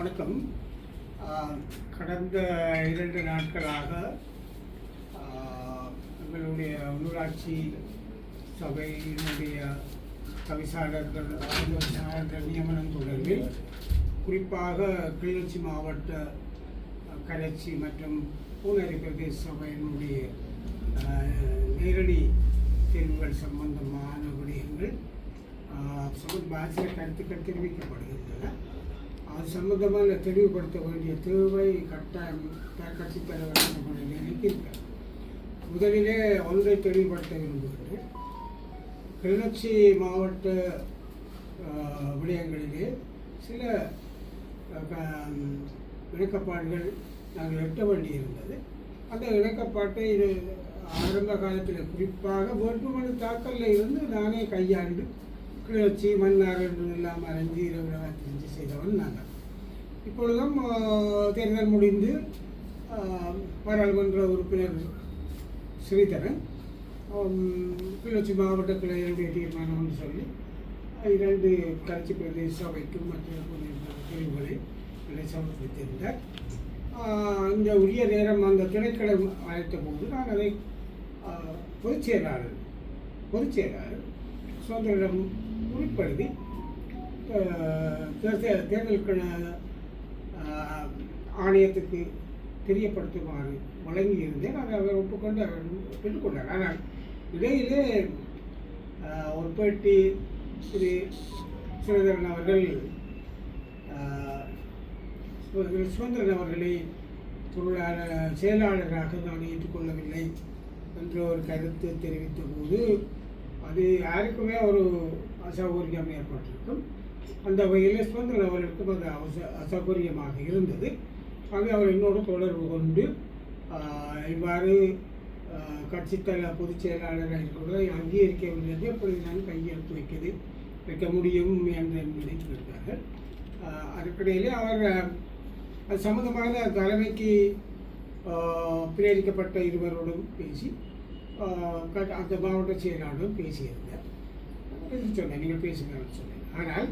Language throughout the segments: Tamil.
வணக்கம். கடந்த இரண்டு நாட்களாக ஆஹ், எங்களுடைய உள்ளூராட்சி சபையினுடைய தவிசாளர்கள் ஆய்வாளர்கள் நியமனம் தொடர்பில் குறிப்பாக கிளிநொச்சி மாவட்ட கரைச்சி மற்றும் பூனரி பிரதேச சபையினுடைய நேரடி தேர்வுகள் சம்பந்தமான விடயங்கள் ஆஹ், பாசிய கருத்துக்கள் தெரிவிக்கப்படுகின்றன. அது சம்பந்தமாக தெளிவுபடுத்த வேண்டிய தேவை கட்டாயம் கட்சித் தலைவர் என்ற எனக்கு முதலிலே ஒன்றை தெளிவுபடுத்த விரும்புகிறேன். கிளிநொச்சி மாவட்ட விடயங்களிலே சில க- இணக்கப்பாடுகள் நாங்கள் எட்ட வேண்டியிருந்தது. அந்த இணக்கப்பாட்டை இது ஆரம்ப காலத்தில் குறிப்பாக வேட்புமனு தாக்கலில் இருந்து நானே கையாண்டு கிளர்ச்சி மன்னார் என்று எல்லாம் அறிஞ்சு இரவு செஞ்சு செய்தவன் நாங்கள். இப்பொழுதும் தேர்தல் முடிந்து பாராளுமன்ற உறுப்பினர் ஸ்ரீதரன் கிளிநொச்சி மாவட்டத்தில் மாவட்ட கிளையினுடைய சொல்லி இரண்டு கட்சி பிரதேச சபைக்கும் மற்ற பிரிவுகளை என்னை சமர்ப்பித்திருந்தார். ஆஹ், இந்த உரிய நேரம் அந்த திணைக்களம் அழைத்த போது நான் அதை ஆஹ், பொதுச் செயலாளர் பொதுச் செயலாளர் சுதந்திரம் குறிப்பெழுதி தேர்தல் தேர்தல் ஆணையத்துக்கு தெரியப்படுத்துமாறு வழங்கியிருந்தேன். அதை அவர் ஒப்புக்கொண்டு அவர் பெற்றுக்கொண்டார். ஆனால் இடையிலே ஆஹ், ஒரு பேட்டி திரு சுரேந்திரன் அவர்கள் சுதந்திரன் அவர்களை பொருளாளர் செயலாளராக நான் ஏற்றுக்கொள்ளவில்லை என்ற ஒரு கருத்து தெரிவித்த போது அது யாருக்குமே ஒரு அசௌகரியம் ஏற்பட்டிருக்கும். அந்த வகையில் சுதந்திரன் அவர்களுக்கும் அது அவச அசௌகரியமாக இருந்தது. ஆகவே அவர் என்னோடு தொடர்பு கொண்டு இவ்வாறு ஆஹ், கட்சித்தல பொதுச் செயலாளராக இருக்கிறதை அங்கீகரிக்கவில்லை என்று எப்படி நான் கையெழுத்து வைக்கிறது வைக்க முடியும் என்று நினைத்திருக்கார்கள் அதற்கிடையிலே அவர் அது தலைமைக்கு பிரேரிக்கப்பட்ட இருவரோடும் பேசி க- அந்த மாவட்ட செயலாளரும் பேசியிருந்தார். பேசி சொன்னேன் நீங்கள் பேசுங்கன்னு சொன்னேன். ஆனால்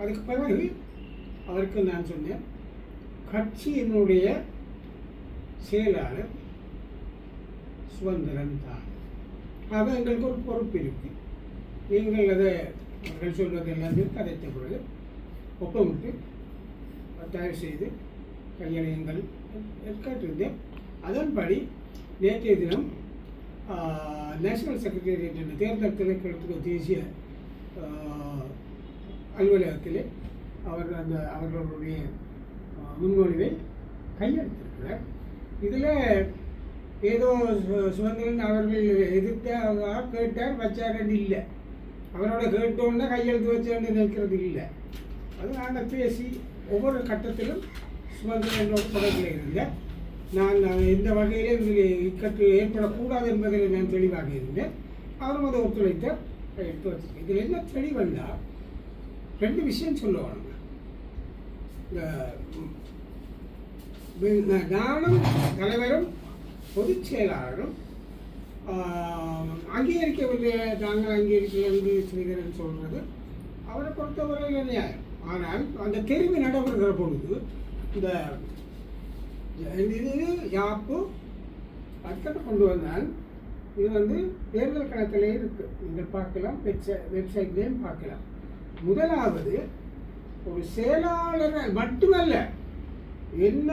அதுக்கு பிறகு அவருக்கு நான் சொன்னேன் கட்சியினுடைய செயலாளர் சுதந்திரன் தான். அது எங்களுக்கு ஒரு பொறுப்பு இருக்கு. நீங்கள் அதை அவர்கள் சொல்வது எல்லாத்தையும் கதைத்த பிறகு ஒப்பமிட்டு தயார் செய்து கையெழுங்கள் கேட்டிருந்தேன். அதன்படி நேற்றைய தினம் நேஷனல் செக்ரட்டேரியட் தேர்தல் திணைக்களத்துக்கு தேசிய அலுவலகத்திலே அவர் அந்த அவர்களுடைய முன்மொழிவை கையெழுத்திருக்கிறார். இதில் ஏதோ சுதந்திரன் அவர்கள் எதிர்த்த கேட்டார் வச்சாருன்னு இல்லை. அவரோட கேட்டோன்னா கையெழுத்து வச்சான்னு நினைக்கிறது இல்லை. அது நாங்கள் பேசி ஒவ்வொரு கட்டத்திலும் சுதந்திரனோட தொடர்பில் இருந்தேன் நான் நான் எந்த வகையிலும் இக்கட்டு ஏற்படக்கூடாது என்பதில் நான் தெளிவாக இருந்தேன். அவரும் அதை ஒத்துழைத்த எடுத்து வச்சிருக்கேன் இதில் என்ன தெளிவெண்டா ரெண்டு விஷயம் சொல்லுவாங்க. இந்த நானும் தலைவரும் பொதுச் செயலாளரும் ஆஹ், அங்கீகரிக்கவில்லை நாங்கள் அங்கீகரிக்கல என்று ஸ்ரீதரன் சொல்றது அவரை பொறுத்தவரையில் நியாயம் ஆனால் அந்த தெரிவு நடைபெறுகிற பொழுது இந்த இது யாப்பு அடுத்த கொண்டு வந்தால் இது வந்து தேர்தல் கணக்கிலே இருக்குது நீங்கள் பார்க்கலாம் வெப்சை வெப்சைட்லேயும் பார்க்கலாம். முதலாவது ஒரு செயலாளரை மட்டுமல்ல என்ன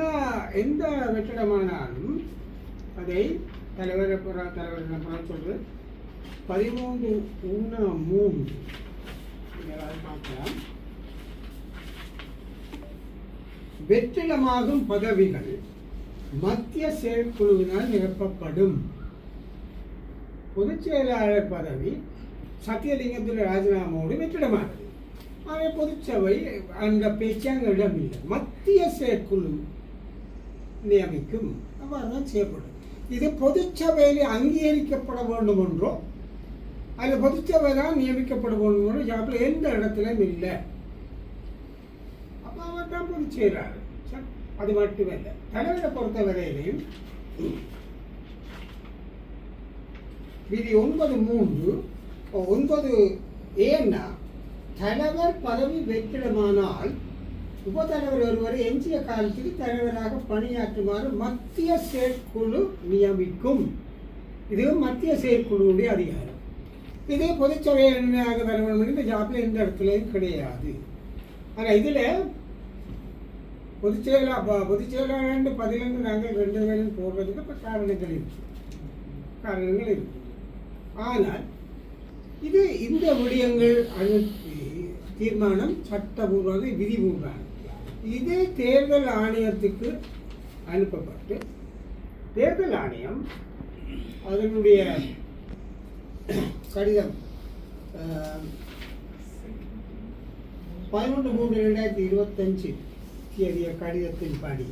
எந்த வெற்றிடமானாலும் அதை தலைவர் புறா தலைவர் என்ன புறம் சொல்றது. பதிமூன்று ஒன்று மூன்று. பார்க்கலாம். வெற்றிடமாகும் பதவிகள் மத்திய செயற்குழுவினால் நிரப்பப்படும். பொதுச் செயலாளர் பதவி சத்தியலிங்கத்தில் ராஜினாமாவோடு வெற்றிடமானது. பொதுச்சபை அந்த பேச்சு இடமில்லை மத்திய செயற்குழு நியமிக்கும் அவ்வாறுதான் செய்யப்படும். இது பொதுச்சபையில் அங்கீகரிக்கப்பட வேண்டும் என்றோ அது பொதுச்சபை தான் நியமிக்கப்பட வேண்டும் என்றோ ஜாப்பில் எந்த இடத்துலையும் இல்லை. அப்போ அவர் தான் பொதுச் செயலாளர். அது மட்டுமல்ல. தலைவரை பொறுத்தவரையிலையும் விதி ஒன்பது மூன்று ஒன்பது ஏன்னா தலைவர் பதவி வெற்றிடமானால் உபத்தலைவர் ஒருவர் எஞ்சிய காலத்துக்கு தலைவராக பணியாற்றுமாறு மத்திய செயற்குழு நியமிக்கும். இது மத்திய செயற்குழுவுடைய அதிகாரம். இதே பொதுச்சபை எண்ணாக தலைவர் இந்த ஜாப்பில் எந்த இடத்துலையும் கிடையாது. ஆனால் இதில் பொதுச் செயலா பொதுச் செயலாளர் பதிலிருந்து நாங்கள் ரெண்டு பேரும் போடுறதுக்கு இப்போ காரணங்கள் இருக்கு. காரணங்கள் இருக்கு. ஆனால் இது இந்த விடயங்கள் அனு தீர்மானம் சட்டபூர்வமாக விதிபூர்வம் இது தேர்தல் ஆணையத்துக்கு அனுப்பப்பட்டு தேர்தல் ஆணையம் அதனுடைய கடிதம் பதினொன்று மூன்று ரெண்டாயிரத்தி இருபத்தஞ்சு தேதிய கடிதத்தின்படி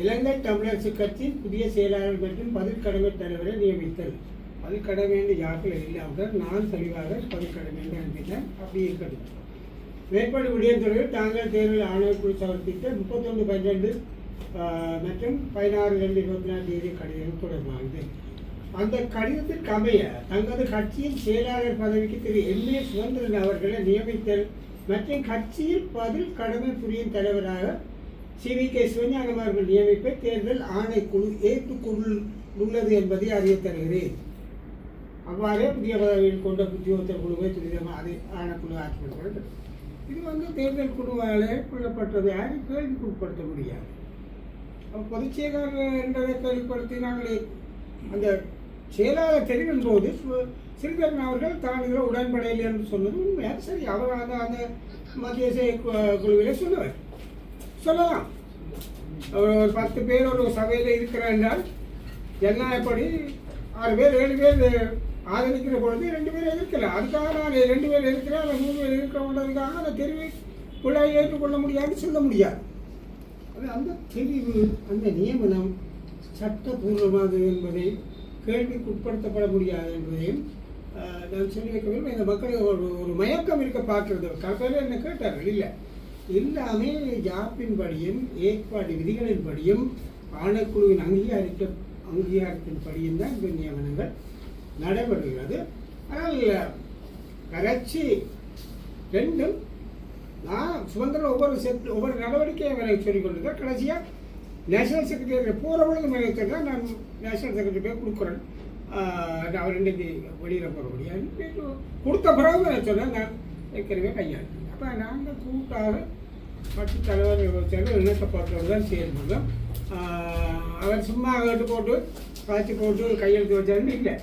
இலங்கை தமிழரசு கட்சி புதிய செயலாளர் மற்றும் பதில் கடமை தலைவரை நியமித்தல். பதில் கடமை யாருக்கும் இல்லாமல் நான் தெளிவாக பதில் கடமை அப்படி இருக்கட்டும் மேற்பாடு விடியத்துறையில் தாங்கள் தேர்தல் ஆணையக்குழு சமர்ப்பித்த முப்பத்தொன்று பன்னெண்டு மற்றும் பதினாறு ரெண்டு இருபத்தி நாலு தேதி கடிதம் தொடர்பானது. அந்த கடிதத்திற்கு அமைய தங்களது கட்சியின் செயலாளர் பதவிக்கு திரு. எம். ஏ. சுதந்திரன் அவர்களை நியமித்தல் மற்றும் கட்சியில் பதில் கடமை புரியும் தலைவராக சி. வி. கே. சிவஞானம் அவர்கள் நியமிப்பை தேர்தல் ஆணைக்குழு ஏற்றுக்கொண்டுள்ளது என்பதை அறிய தருகிறேன். அவ்வாறே புதிய பதவியில் கொண்ட உத்தியோகத்தர் குழுவை துரிதமாக அதை ஆணைக்குழு ஆக்கிவிடுகிறது இது வந்து தேர்தல் குழுவாலே கொள்ளப்பட்டது யாரும் கேள்விக்குட்படுத்த முடியாது. அப்ப பொதுச் செயலாளர் என்பதை கேள்விப்படுத்தி நாங்கள் அந்த செயலாளர் தெரிவிக்கும் போது சு- சிறிதரன் அவர்கள் தான் இதில் உடன்படையில் என்று சொன்னது உண்மையாக சரி அவர் அந்த அந்த மத்திய செயல் கு- குழுவிலே சொல்லுவார் சொல்லலாம். ஒரு ஒரு பத்து பேர் ஒரு சபையில் இருக்கிறார் என்றால் ஜனநாயகப்படி ஆறு பேர் ஏழு பேர் ஆதரிக்கிற பொழுது ரெண்டு பேரும் எதிர்க்கல. அதுக்காக நான் ரெண்டு பேர் இருக்கிறேன் அல்ல மூணு பேர் இருக்கிறவங்களுக்காக அந்த தெரிவி பிள்ளை ஏற்றுக்கொள்ள முடியாதுன்னு சொல்ல முடியாது. அது அந்த தெரிவு அந்த நியமனம் சட்டபூர்வமானது என்பதை கேள்விக்கு உட்படுத்தப்பட முடியாது என்பதையும் நான் சொல்லி வைக்க வேண்டும் இந்த மக்களுக்கு ஒரு ஒரு மயக்கம் இருக்க பார்க்கறது. கடைசியில் என்ன கேட்டார்கள்? இல்லை. எல்லாமே ஜாப்பின்படியும் ஏற்பாடு விதிகளின்படியும் ஆணைக்குழுவின் அங்கீகரிக்க அங்கீகாரத்தின்படியும் தான் இந்த நியமனங்கள் நடைபெறுகிறது. ஆனால் கரைச்சி ரெண்டும் நான் சுதந்திரம் ஒவ்வொரு செட் ஒவ்வொரு நடவடிக்கையை எனக்கு சொல்லிக் கொண்டிருக்கேன் கடைசியாக நேஷனல் செக்ரட்டரி போகிற பொழுது எனக்கு தான் நான் நேஷனல் செக்ரட்டரி போய் கொடுக்குறேன். நான் அவர் இன்றைக்கு வெளியில் போகிற முடியாது கொடுத்த பிறகு நான் சொன்னேன் நான் ஏற்கனவே கையாண்டேன். அப்போ நாங்கள் கூட்டாக கட்சி தலைவர் தலைவர் இணைக்கப்பட்டவர் தான் செயல்படுறோம் அவர் சும்மா கேட்டு போட்டு காய்ச்சி போட்டு கையெழுத்து வச்சாருன்னு இல்லை.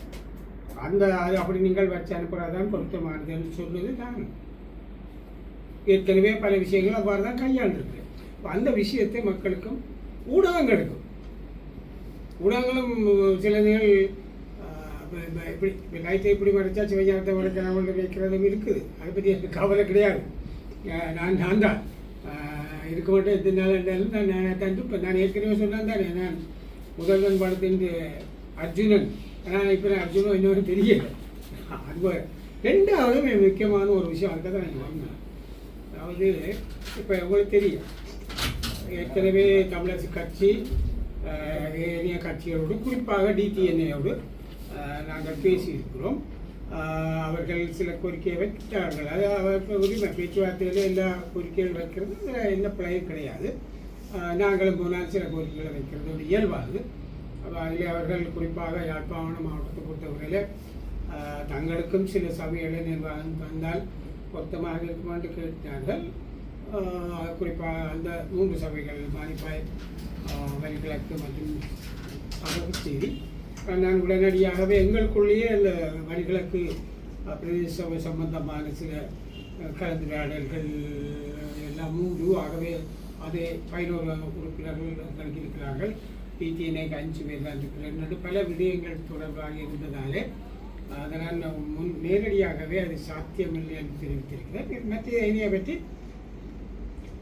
அந்த அது அப்படி நீங்கள் வச்சு அனுப்புகிறதான் பொருத்தமானதுன்னு சொன்னது நான் ஏற்கனவே பல விஷயங்கள் அவ்வாறு தான் கையாண்டிருக்கு அந்த விஷயத்தை மக்களுக்கும் ஊடகங்களுக்கும் ஊடகங்களும் சில நிகழ் இப்படி இப்போ லைட்டை இப்படி மறைச்சா சிவஞானத்தை மறைச்சாமல் வைக்கிறதும் இருக்குது. அதை பற்றி எனக்கு கவலை கிடையாது. நான் நான் தான். இருக்க மாட்டேன். எத்தனை நாள் இருந்தாலும் நான் நான் இப்போ நான் ஏற்கனவே சொன்னேன் தானே நான் முதல்வன் படத்தின் அர்ஜுனன். ஆனால் இப்போ நான் இன்னொரு தெரியல. அது ரெண்டாவது முக்கியமான ஒரு விஷயம் அதுக்காக தான் நான் வந்தேன் அதாவது இப்போ உங்களுக்கு தெரியும். ஏற்கனவே தமிழரசு கட்சி ஏனைய கட்சிகளோடு குறிப்பாக டிடிஎன்ஏயோடு நாங்கள் பேசியிருக்கிறோம். அவர்கள் சில கோரிக்கையை வைத்தார்கள். அது அவர் உரிமை பேச்சுவார்த்தையில் எல்லா கோரிக்கைகள் வைக்கிறது. அதுல எந்த பிழையும் கிடையாது. நாங்களும் போனால் சில கோரிக்கைகளை வைக்கிறது. ஒரு அதிலே அவர்கள் குறிப்பாக யாழ்ப்பாணம் மாவட்டத்தை பொறுத்தவரையில் தங்களுக்கும் சில சபைகளை நிர்வாகம் தந்தால் பொருத்தமாக இருக்கும் என்று கேட்டார்கள். குறிப்பாக அந்த மூன்று சபைகள் மானிப்பாய் வரிகிழக்கு மற்றும் அகத்தேரி நான் உடனடியாகவே எங்களுக்குள்ளேயே அந்த வரிகிழக்கு பிரதேச சபை சம்பந்தமான சில கலந்துரையாடல்கள் எல்லாம் மூன்று ஆகவே அதே பதினோரு உறுப்பினர்கள் எங்களுக்கு இருக்கிறார்கள் பிடிஎன்ஐக்கு அஞ்சு பேர் தான் பல விடயங்கள் தொடர்பாக இருந்ததாலே அதனால் நான் முன் நேரடியாகவே அது சாத்தியமில்லை என்று தெரிவித்திருக்கிறேன். மத்திய இனியை பற்றி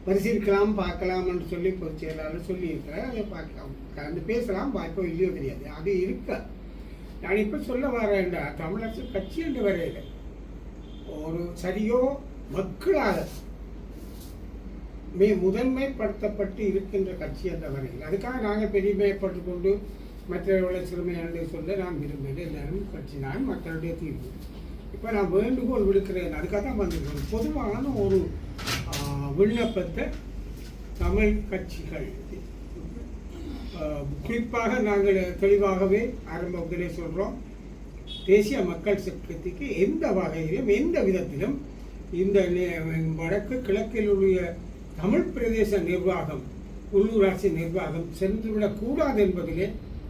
பரிசீலிக்கலாம் பார்க்கலாம் என்று சொல்லி பொதுச் செயலாளர் சொல்லியிருக்கிறார். அதை பார்க்கலாம். கலந்து பேசலாம். வாய்ப்போ இல்லையோ தெரியாது. அது இருக்க. நான் இப்போ சொல்ல வரேன்டா தமிழரசு கட்சி என்று வரையில. ஒரு சரியோ மக்களாக மே முதன்மைப்படுத்தப்பட்டு இருக்கின்ற கட்சி என்ற வரையில் அதுக்காக நாங்கள் பெருமைப்பட்டு கொண்டு மற்றவர்களை சிறுமையாண்டு சொல்ல நான் விரும்புகிறேன் எல்லாரும் கட்சி நான் மக்களுடைய தீர்வு. இப்போ நான் வேண்டுகோள் விடுக்கிறேன். அதுக்காக தான் வந்திருக்கிறேன். பொதுவான ஒரு விண்ணப்பத்தை தமிழ் கட்சிகள் குறிப்பாக நாங்கள் தெளிவாகவே ஆரம்ப முதலே சொல்கிறோம் தேசிய மக்கள் சக்திக்கு எந்த வகையிலும் எந்த விதத்திலும் இந்த நே- வடக்கு கிழக்கில் உள்ள தமிழ் பிரதேச நிர்வாகம் உள்ளூராட்சி நிர்வாகம் சென்றுவிடக் கூடாது என்பதிலே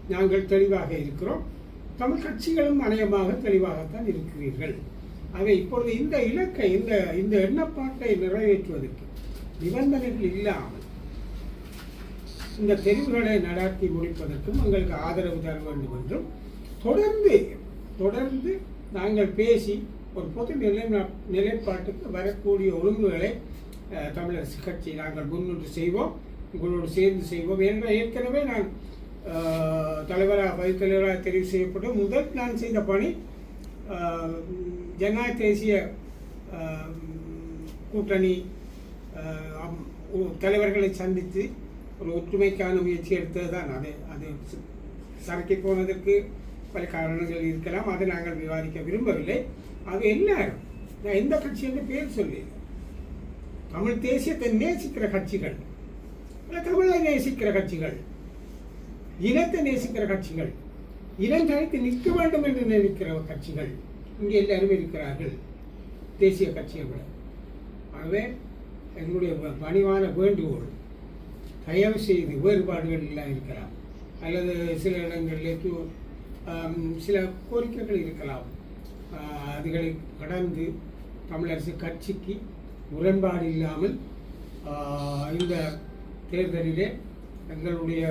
நாங்கள் தெளிவாக இருக்கிறோம். தமிழ் கட்சிகளும் அநேகமாக தெளிவாகத்தான் இருக்கிறீர்கள். ஆக இப்பொழுது இந்த இலக்கை இந்த இந்த எண்ணப்பாட்டை நிறைவேற்றுவதற்கு நிபந்தனைகள் இல்லாமல் இந்த தெரிவுகளை நடாத்தி முடிப்பதற்கும் எங்களுக்கு ஆதரவு தர வேண்டும் என்றும் தொடர்ந்து தொடர்ந்து நாங்கள் பேசி ஒரு பொது நிலை நிலைப்பாட்டுக்கு வரக்கூடிய ஒழுங்குகளை தமிழரசு கட்சி நாங்கள் முன்னின்று செய்வோம் உங்களோடு சேர்ந்து செய்வோம் என்று ஏற்கனவே நான் தலைவராக வைத் தலைவராக தெரிவு செய்யப்பட்டோம். முதல் நான் செய்த பணி ஜனநாயக தேசிய கூட்டணி தலைவர்களை சந்தித்து ஒரு ஒற்றுமைக்கான முயற்சி எடுத்தது தான் அது அது சரக்கி போனதற்கு பல காரணங்கள் இருக்கலாம். அதை நாங்கள் விவாதிக்க விரும்பவில்லை. அது எல்லாரும் நான் எந்த கட்சி என்று பேர் சொல்லி தமிழ் தேசியத்தை நேசிக்கிற கட்சிகள் இல்ல தமிழை நேசிக்கிற கட்சிகள் இனத்தை நேசிக்கிற கட்சிகள் இனம் தனித்து நிற்க வேண்டும் என்று நினைக்கிற கட்சிகள் இங்கே எல்லாரும் இருக்கிறார்கள். தேசிய கட்சிகளை ஆகவே எங்களுடைய பணிவான வேண்டுகோள் தயவு செய்து வேறுபாடுகள் எல்லாம் இருக்கலாம். அல்லது சில இடங்களில் சில கோரிக்கைகள் இருக்கலாம். அதுகளை கடந்து தமிழரசு கட்சிக்கு முரண்பாடு இல்லாமல் இந்த தேர்தலிலே எங்களுடைய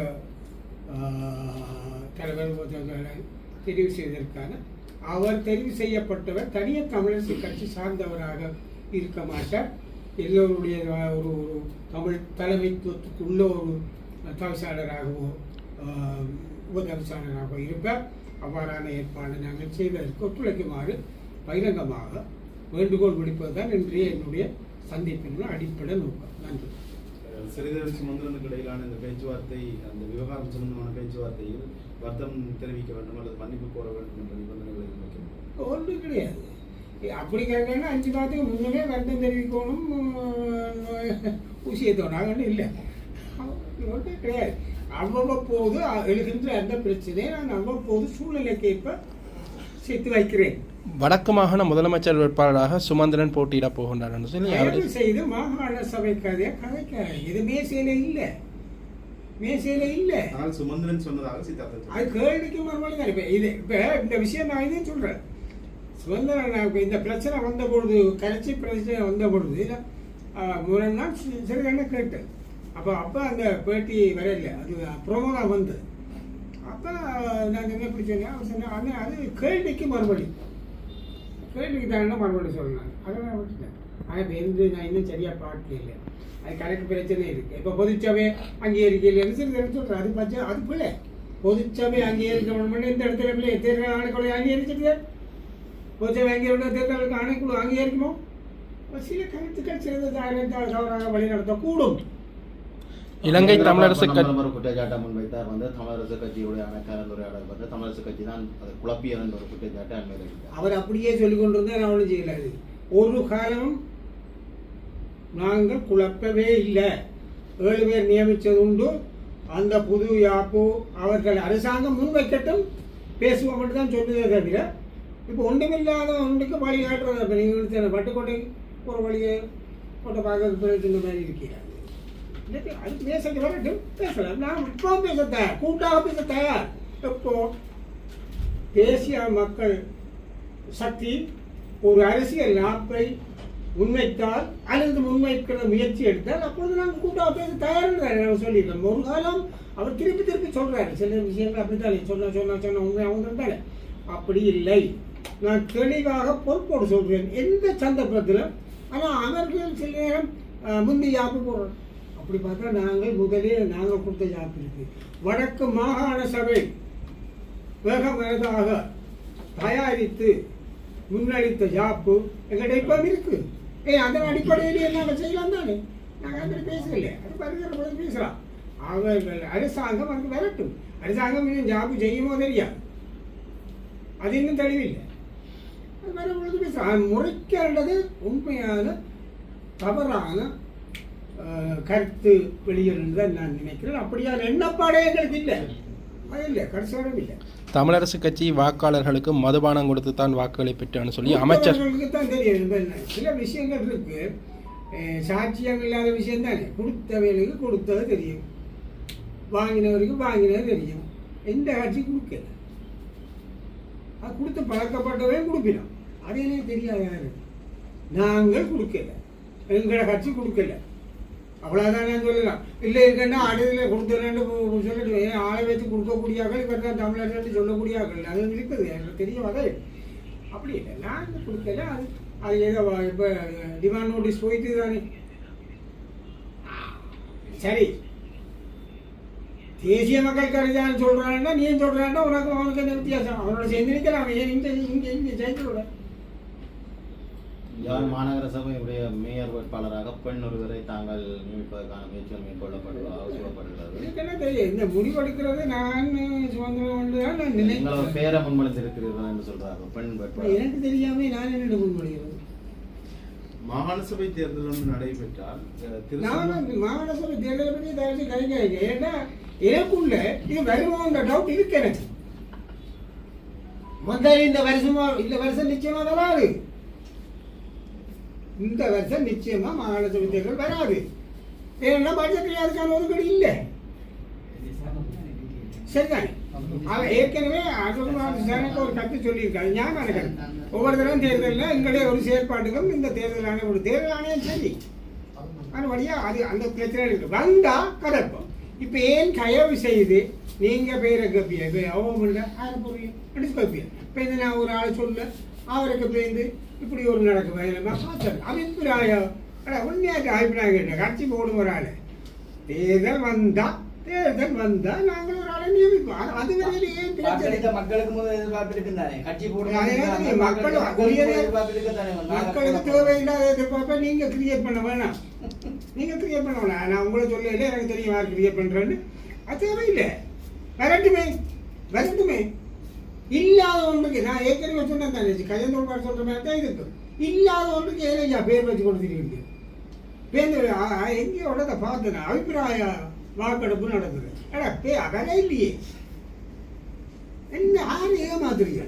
தலைவர் தெரிவு செய்வதற்கான அவர் தெரிவு செய்யப்பட்டவர் தனிய தமிழரசு கட்சி சார்ந்தவராக இருக்க மாட்டார். எல்லோருடைய ஒரு ஒரு தமிழ் தலைமைத்துவத்துக்கு உள்ள ஒரு தவிசாளராகவோ உபதவிசாளராகவோ இருப்பார். அவ்வாறான ஏற்பாடு நாங்கள் செய்வதற்கு ஒத்துழைக்குமாறு பகிரங்கமாக வேண்டுகோள் விடுப்பதுதான் இன்றைய என்னுடைய சந்திப்பின் அடிப்படை நோக்கம். நன்றி. சிறிதரசு மந்திரனுக்கு இடையிலான இந்த பேச்சுவார்த்தை அந்த விவகாரம் சம்பந்தமான பேச்சுவார்த்தையில் வருத்தம் தெரிவிக்க வேண்டும் அல்லது மன்னிப்பு கோர வேண்டும் என்ற நிபந்தனைகளை வைக்கணும் ஒன்றும் கிடையாது. அப்படி கேட்கணும்னா அஞ்சு மாதத்துக்கு முன்னமே வருத்தம் தெரிவிக்கணும் ஊசியத்தோட ஒன்றும் இல்லை. ஒன்றும் கிடையாது. அவ்வப்போது எழுகின்ற அந்த பிரச்சனையை நான் அவ்வப்போது சூழ்நிலைக்கேற்ப சேர்த்து வைக்கிறேன். வடக்கு மாகாண முதலமைச்சர் வேட்பாளராக சுமந்திரன் போட்டியிட போகின்றார் சொல்லி செய்து மாகாண சபை கதையை கதைக்க இது மேசையில இல்லை. மேசையில இல்லை. ஆனால் சுமந்திரன் சொன்னதாக சித்தார்த்தம் அது கேள்விக்கு மறுபடியும் தான். இப்போ இது இப்போ இந்த விஷயம் நான் இதையும் சொல்கிறேன் சுதந்திரன் இந்த பிரச்சனை வந்த பொழுது கட்சி பிரச்சனை வந்த பொழுது முரண் நாள் சிறிதண்ண கேட்டேன். அப்போ அப்போ அந்த பேட்டி வரையில அது ப்ரோமோ தான் வந்தது அப்போ நான் என்ன பிடிச்சேங்க அவர் சொன்னேன் அண்ணே அது கேள்விக்கு மறுபடி. கேள்விக்கு தான் மறுபடி சொன்னாங்க அதை நான் விட்டுட்டேன். ஆனால் இப்போ இருந்து நான் இன்னும் சரியாக பார்க்கல அது கணக்கு பிரச்சனை இருக்குது இப்போ பொதுச்சபை அங்கீகரிக்க இல்லைன்னு சரி சொல்கிறேன் அது பச்சை அது பிள்ளை பொதுச்சபை அங்கீகரிக்க வேண்டும் இந்த இடத்துல பிள்ளை தேர்தல் ஆணைக்குழு அங்கீகரிச்சிட்டு பொதுச்சபை அங்கீகரிக்க தேர்தலுக்கு ஆணைக்குழு அங்கீகரிக்குமோ? சில கருத்துக்கள் சிறிது தவறாக வழி நடத்தக்கூடும் இலங்கை தமிழரசு கட்சி பிரதமர் ஒரு குற்றச்சாட்டை முன்வைத்தார். வந்து தமிழரசு கட்சியுடைய கலந்துரையாடல் வந்து தமிழரசு கட்சி தான் அதை குழப்பியது என்ற ஒரு குற்றச்சாட்டை அவர் அப்படியே சொல்லிக் கொண்டிருந்தா நான் ஒன்றும் செய்யலாது ஒரு காலம் நாங்கள் குழப்பவே இல்லை. ஏழு பேர் நியமித்தது உண்டு. அந்த புது யாப்பு அவர்கள் அரசாங்கம் முன்வைக்கட்டும் பேசுவோம் மட்டும் தான் சொல்லுதே தவிர இப்போ ஒன்றுமில்லாத ஒன்றுக்கு வழி காட்டுறது இப்போ நீங்கள் பட்டுக்கோட்டை ஒரு வழியை கோட்டை பார்க்கறது இந்த மாதிரி இருக்கிறார் இல்லாட்டி அது பேசுறது வரட்டும் பேசலாம் நான் இப்போ பேச தயார். கூட்டாக பேச தயார். எப்போ? தேசிய மக்கள் சக்தி ஒரு அரசியல் நாப்பை முன்வைத்தால் அல்லது முன்வைக்கிற முயற்சி எடுத்தால் அப்பொழுது நாங்கள் கூட்டாக பேச தயார்ன்றாரு நாங்கள் சொல்லியிருக்கோம் ஒரு காலம் அவர் திருப்பி திருப்பி சொல்கிறாரு சில விஷயங்கள் அப்படித்தானே சொன்ன சொன்ன சொன்ன உண்மை அவங்க தானே அப்படி இல்லை. நான் தெளிவாக பொறுப்போடு சொல்கிறேன் எந்த சந்தர்ப்பத்திலும். ஆனால் அவர்கள் சில நேரம் முந்தி யாப்பு போடுறோம் அப்படி பார்த்தா நாங்கள் முதலே நாங்கள் கொடுத்த ஜாப் இருக்கு வடக்கு மாகாண சபை வேக வேதாக தயாரித்து முன்னளித்த ஜாப்பு எங்கள்கிட்ட இப்போ இருக்கு. ஏய் அதன் அடிப்படையில் நாங்கள் செய்யலாம் தானே? நாங்கள் அப்படி பேசல அது வருகிற பொழுது பேசலாம். அவர்கள் அரசாங்கம் வந்து வரட்டும். அரசாங்கம் இன்னும் ஜாப்பு செய்யுமோ தெரியாது. அது இன்னும் தெளிவில்லை. அது வர பொழுது பேசலாம். முறைக்கிறது உண்மையான தவறான கருத்து வெளியிடுன்னு தான் நான் நினைக்கிறேன். அப்படியான எண்ணப்பாடே எங்களுக்கு இல்லை. அது இல்லை கடைசி வரையும் இல்லை. தமிழரசு கட்சி வாக்காளர்களுக்கு மதுபானம் கொடுத்து தான் வாக்குகளை பெற்றான்னு சொல்லி அமைச்சர் தான் தெரியும் என்ன, சில விஷயங்கள் இருக்கு. சாட்சியம் இல்லாத விஷயம் தானே. கொடுத்தவர்களுக்கு கொடுத்தது தெரியும். வாங்கினவருக்கு வாங்கினது தெரியும். எந்த கட்சி கொடுக்கல. அது கொடுத்து பழக்கப்பட்டவே கொடுப்பினோம் அது எனக்கு தெரியாது. யாரு நாங்கள் கொடுக்கல. எங்களை கட்சி கொடுக்கல. அவ்வளோதான் நான் சொல்லலாம். இல்லை இருக்கேன்னா அடுதில் கொடுத்துறேன்னு சொல்லிட்டு ஏன் ஆளை வைத்து கொடுக்கக்கூடியாக்கள் இப்போ தான் தமிழர்கள் சொல்லக்கூடியாக்கள் அது இருக்குது. எனக்கு தெரிய வகை அப்படி இல்லை நாங்கள் கொடுக்கல அது. அது ஏதோ இப்போ டிமாண்ட் நோட்டீஸ் போயிட்டு தானே. சரி. தேசிய மக்கள் கருதான்னு சொல்கிறான்னா நீ சொல்கிறான்னா உனக்கு அவனுக்கு என்ன வித்தியாசம்? அவனோட சேர்ந்து நிற்கிறான் அவன் ஏன் இங்கே இங்கே இங்கே சேர்ந்து விட? யாழ் மாநகர சபையுடைய மேயர் வேட்பாளராக பெண் ஒருவரை தாங்கள் நியமிப்பதற்கான முயற்சிகள் தெரியும்? இந்த முடிவெடுக்கிறது நான் சுதந்திரம் பேரை முன்மொழிந்திருக்கிறீர்கள் என்று சொல்றாங்க பெண் வேட்பாளர். எனக்கு தெரியாம நான் என்ன முன்மொழிகிறது. மாகாண சபை தேர்தல் ஒன்று நடைபெற்றால் மாகாண சபை தேர்தலை பற்றி தயவுசெய்து கலைக்காங்க ஏன்னா எனக்குள்ள இது வருமான்ற டவுட் இருக்கு எனக்கு. முதல்ல இந்த வருஷமா இந்த வருஷம் நிச்சயமா வராது. இந்த வருஷம் நிச்சயமா மாகாண சபை தேர்தல் வராது ஏன்னா பட்ஜெட்டில் அதுக்கான ஒதுக்கீடு இல்லை சரிதானே அவன் ஏற்கனவே அசோக்குமார் ஒரு கருத்து சொல்லியிருக்காரு ஞாபகம் எனக்கு ஒவ்வொரு தடவை தேர்தலில் எங்களுடைய ஒரு செயற்பாட்டுக்கும் இந்த தேர்தல் ஆணையம் ஒரு தேர்தல் ஆணையம் சரி அதுபடியா அது அந்த பிரச்சனை இருக்கு வந்தா கதப்போம் இப்போ ஏன் தயவு செய்து நீங்க பேரை கப்பிய இப்போ அவன் இல்லை யாரை போறீங்க அடிச்சு கப்பிய இப்போ இந்த நான் ஒரு ஆள் சொல்ல அவருக்கு பேருந்து இப்படி ஒரு நடக்கு வேணுமா பார்த்தேன் அபிப்பிராயம் அட உண்மையாக அபிப்பிராயம் கேட்டேன். கட்சி போடும் ஒரு ஆள். தேர்தல் வந்தா தேர்தல் வந்தா நாங்கள் ஒரு ஆளை நியமிப்போம். அது- ஏன் மக்களுக்கு முதல் எதிர்பார்ப்பு இருக்குதானே கட்சி மாதிரி மக்கள் மக்களுக்கு தேவையில்லாத எதிர்பார்ப்பை நீங்க கிரியேட் பண்ண வேணாம். நீங்க கிரியேட் பண்ண வேணாம். நான் உங்களை சொல்லல எனக்கு தெரியும் யார் கிரியேட் பண்றேன்னு. அது தேவையில்லை. வரட்டுமே. வரட்டுமே. இல்லாத ஒன்றுக்கு நான் ஏற்கனவே சொன்னேன் தானே கையந்தோடு பாட சொல்கிற மாதிரி தான் இருக்கு. இல்லாத ஒன்றுக்கு ஏழையா பேர் வச்சு கொடுத்துருக்கீங்க பேர் உடனே பார்த்தேன் அபிப்பிராய வாக்கெடுப்பு நடந்தது அடா பே அதெல்லாம் இல்லையே. என்ன யார் ஏமாத்துறீங்க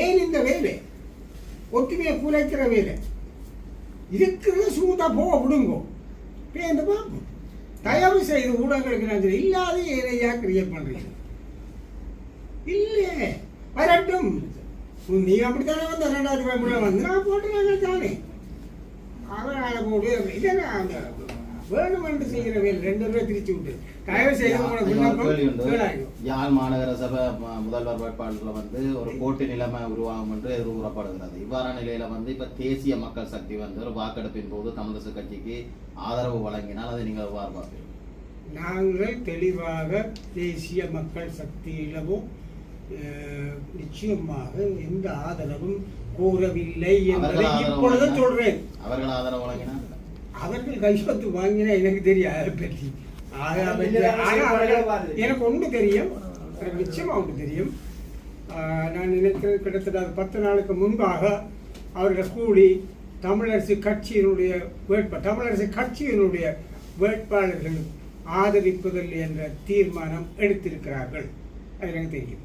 ஏன் இந்த வேலை? ஒற்றுமையை குலைக்கிற வேலை. இருக்கிறத சூதா போக விடுங்கோ. பேருந்து பார்ப்போம் தயவு செய்து ஊடகங்களுக்கு நான் சொல்றேன், இல்லாத ஏழையாக கிரியேட் பண்ணுறீங்க இல்லையே. வரட்டும் நீ அப்படித்தானே வந்து ரெண்டாயிரத்தி பதிமூணுல வந்து நான் போட்டுறாங்க தானே அவரால போடு இதெல்லாம் அந்த வேணுமென்று செய்கிற வேலை ரெண்டு ரூபாய் திருச்சி விட்டு தயவு செய்து யாழ் மாநகர சபை முதல்வர் வேட்பாளர்ல வந்து ஒரு போட்டி நிலைமை உருவாகும் என்று எதிர்பார்க்கப்படுகிறது இவ்வாறான நிலையில வந்து இப்ப தேசிய மக்கள் சக்தி வந்து ஒரு வாக்கெடுப்பின் போது தமிழரசு கட்சிக்கு ஆதரவு வழங்கினால் அதை நீங்கள் எவ்வாறு பார்ப்பீர்கள் நாங்கள் தெளிவாக தேசிய மக்கள் சக்தியிலவும் நிச்சயமாக எந்த ஆதரவும் கோரவில்லை என்பதை இப்பொழுது சொல்றேன். அவர்கள் ஆதரவு வழங்கினால் அவர்கள் கைப்பற்று வாங்கினா எனக்கு தெரியாது பற்றி. எனக்கு ஒன்று தெரியும். எனக்கு நிச்சயமா ஒன்று தெரியும். ஆஹ், நான் நினைக்கிறேன் கிட்டத்தட்ட பத்து நாளுக்கு முன்பாக அவர்கள் கூடி தமிழரசு கட்சியினுடைய வேட்பா தமிழரசு கட்சியினுடைய வேட்பாளர்கள் ஆதரிப்பதில்லை என்ற தீர்மானம் எடுத்திருக்கிறார்கள். அது எனக்கு தெரியும்.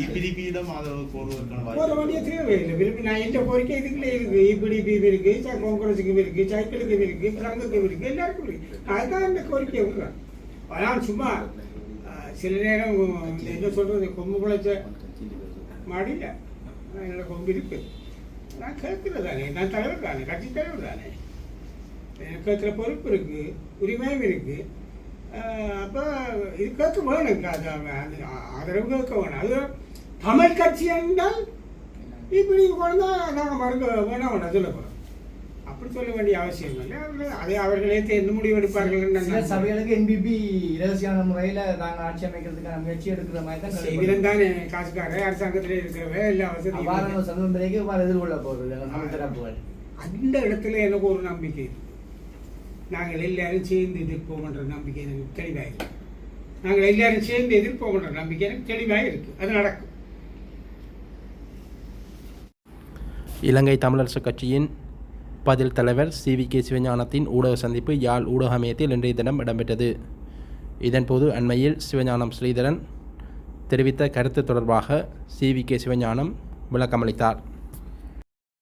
இபிடிபியிடம் ஆதரவு கோருவதற்கான போற வேண்டிய வாய்ப்பு தேவையில்லை விரும்பி நான் எந்த கோரிக்கை இதுக்குள்ளே இருக்கு இபிடிபி இருக்கு காங்கிரஸுக்கும் இருக்கு சைக்கிளுக்கும் இருக்கு சங்கத்துக்கும் இருக்கு எல்லாருக்கும் இருக்கு அதுதான் இந்த கோரிக்கை விடுறேன் ஆனால் சும்மா சில நேரம் என்ன சொல்றது கொம்பு குழைச்ச மாடியில் என்னோட கொம்பு இருக்கு நான் கேட்கறது தானே நான் தலைவர் தானே கட்சி தலைவர் தானே எனக்கு பொறுப்பு இருக்கு உரிமையும் இருக்கு ஆஹ், அப்போ இது கேட்க வேணும் அது ஆதரவு கேட்க வேணும் அது தமிழ் கட்சி என்றால் இப்படி கொண்டா நாங்கள் மருந்து வேணா ஒன்று சொல்ல போகிறோம் அப்படி சொல்ல வேண்டிய அவசியம் இல்லை. அதே அவர்களே என்ன முடிவு எடுப்பார்கள் சபைகளுக்கு என்பிபி ரகசியமான முறையில் நாங்கள் ஆட்சி அமைக்கிறதுக்கான முயற்சி எடுக்கிற மாதிரி தான் செய்கிறேன் தானே காசுக்கார அரசாங்கத்தில் இருக்கிறவ எல்லா வசதியும் சந்தம் பிறகு எதிர்கொள்ள போகிறது. அந்த இடத்துல எனக்கு ஒரு நம்பிக்கை. நாங்கள் எல்லாரும் சேர்ந்து எதிர்ப்போம்ன்ற நம்பிக்கை எனக்கு தெளிவாக இருக்குது நாங்கள் எல்லாரும் சேர்ந்து எதிர்ப்போம்ன்ற நம்பிக்கை எனக்கு தெளிவாக இருக்குது அது நடக்கும். இலங்கை தமிழரசு கட்சியின் பதில் தலைவர் சி வி கே சிவஞானத்தின் ஊடக சந்திப்பு யாழ் ஊடகமயத்தில் இன்றைய தினம் இடம்பெற்றது. இதன்போது அண்மையில் சிவஞானம் ஸ்ரீதரன் தெரிவித்த கருத்து தொடர்பாக சி வி கே சிவஞானம் விளக்கமளித்தார்.